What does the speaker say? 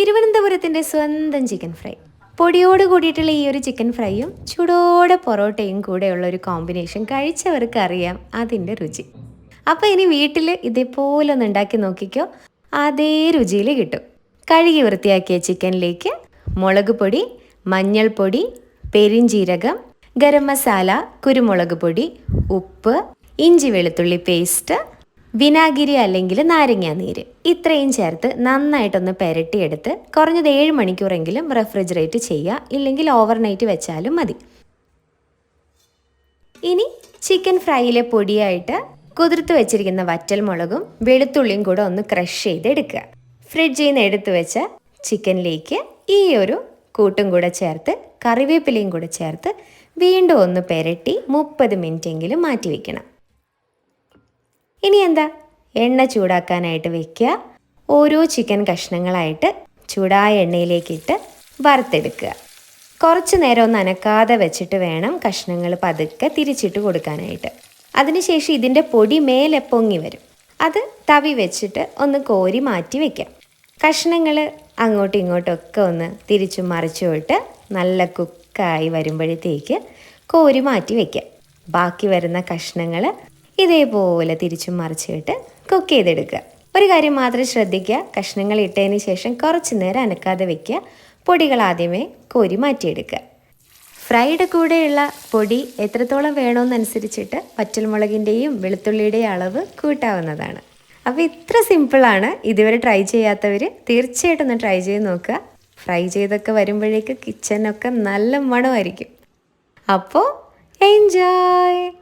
തിരുവനന്തപുരത്തിന്റെ സ്വന്തം chicken fry പൊടിയോട് കൂടിയിട്ടുള്ള ഈ ഒരു ചിക്കൻ ഫ്രൈയും ചൂടോടെ പൊറോട്ടയും കൂടെയുള്ള ഒരു കോമ്പിനേഷൻ കഴിച്ചവർക്ക് അറിയാം അതിന്റെ രുചി. അപ്പോൾ ഇനി വീട്ടിൽ ഇതേപോലെ ഒന്ന് ഉണ്ടാക്കി നോക്കിക്കോ. അതേ രുചിയിൽ കിട്ടും. കഴുകി വൃത്തിയാക്കിയ ചിക്കനിലേക്ക് മുളക് പൊടി മഞ്ഞൾപ്പൊടി പെരിഞ്ചീരകം ഗരം മസാല കുരുമുളക് പൊടി ഉപ്പ് ഇഞ്ചി വെളുത്തുള്ളി പേസ്റ്റ് വിനാഗിരി അല്ലെങ്കിൽ നാരങ്ങാനീര്. ഇത്രയും ചേർത്ത് നന്നായിട്ടൊന്ന് പെരട്ടിയെടുത്ത് കുറഞ്ഞത് ഏഴ് മണിക്കൂറെങ്കിലും റെഫ്രിജറേറ്റ് ചെയ്യുക ഇല്ലെങ്കിൽ ഓവർനൈറ്റ് വെച്ചാലും മതി. ഇനി ചിക്കൻ ഫ്രൈയിലെ പൊടിയായിട്ട് കുതിർത്ത് വെച്ചിരിക്കുന്ന വറ്റൽ മുളകും വെളുത്തുള്ളിയും കൂടെ ഒന്ന് ക്രഷ് ചെയ്തെടുക്കുക. ഫ്രിഡ്ജിൽ നിന്ന് എടുത്തു വെച്ച ചിക്കനിലേക്ക് ഈ ഒരു കൂട്ടും കൂടെ ചേർത്ത് കറിവേപ്പിലയും കൂടെ ചേർത്ത് വീണ്ടും ഒന്ന് പെരട്ടി മുപ്പത് മിനിറ്റെങ്കിലും മാറ്റി വയ്ക്കണം ഇനി എന്താ എണ്ണ ചൂടാക്കാനായിട്ട് വെക്കുക. ഓരോ ചിക്കൻ കഷ്ണങ്ങളായിട്ട് ചൂടായ എണ്ണയിലേക്കിട്ട് വറുത്തെടുക്കുക. കുറച്ച് നേരം ഒന്ന് അനക്കാതെ വെച്ചിട്ട് വേണം കഷ്ണങ്ങൾ പതുക്കെ തിരിച്ചിട്ട് കൊടുക്കാനായിട്ട്. അതിനുശേഷം ഇതിന്റെ പൊടി മേലെ പൊങ്ങി വരും. അത് തവി വെച്ചിട്ട് ഒന്ന് കോരി മാറ്റി വെക്കാം. കഷ്ണങ്ങൾ അങ്ങോട്ടും ഇങ്ങോട്ടൊക്കെ ഒന്ന് തിരിച്ചും മറിച്ചും ഇട്ട് നല്ല കുക്കായി വരുമ്പോഴത്തേക്ക് കോരി മാറ്റി വെക്കാം. ബാക്കി വരുന്ന കഷ്ണങ്ങൾ ഇതേപോലെ തിരിച്ചും മറിച്ചിട്ട് കുക്ക് ചെയ്തെടുക്കുക. ഒരു കാര്യം മാത്രം ശ്രദ്ധിക്കുക. കഷ്ണങ്ങൾ ഇട്ടതിന് ശേഷം കുറച്ച് നേരം അനക്കാതെ വെക്കുക. പൊടികൾ ആദ്യമേ കോരി മാറ്റിയെടുക്കുക. ഫ്രൈഡ് കൂടെയുള്ള പൊടി എത്രത്തോളം വേണമെന്നനുസരിച്ചിട്ട് പച്ചമുളകിന്റെയും വെളുത്തുള്ളിയുടെയും അളവ് കൂട്ടാവുന്നതാണ്. അപ്പോൾ ഇത്ര സിമ്പിളാണ് ഇതുവരെ ട്രൈ ചെയ്യാത്തവർ തീർച്ചയായിട്ടും ഒന്ന് ട്രൈ ചെയ്ത് നോക്കുക. ഫ്രൈ ചെയ്തൊക്കെ വരുമ്പോഴേക്ക് കിച്ചനൊക്കെ നല്ല മണമായിരിക്കും. അപ്പോൾ എൻജോയ്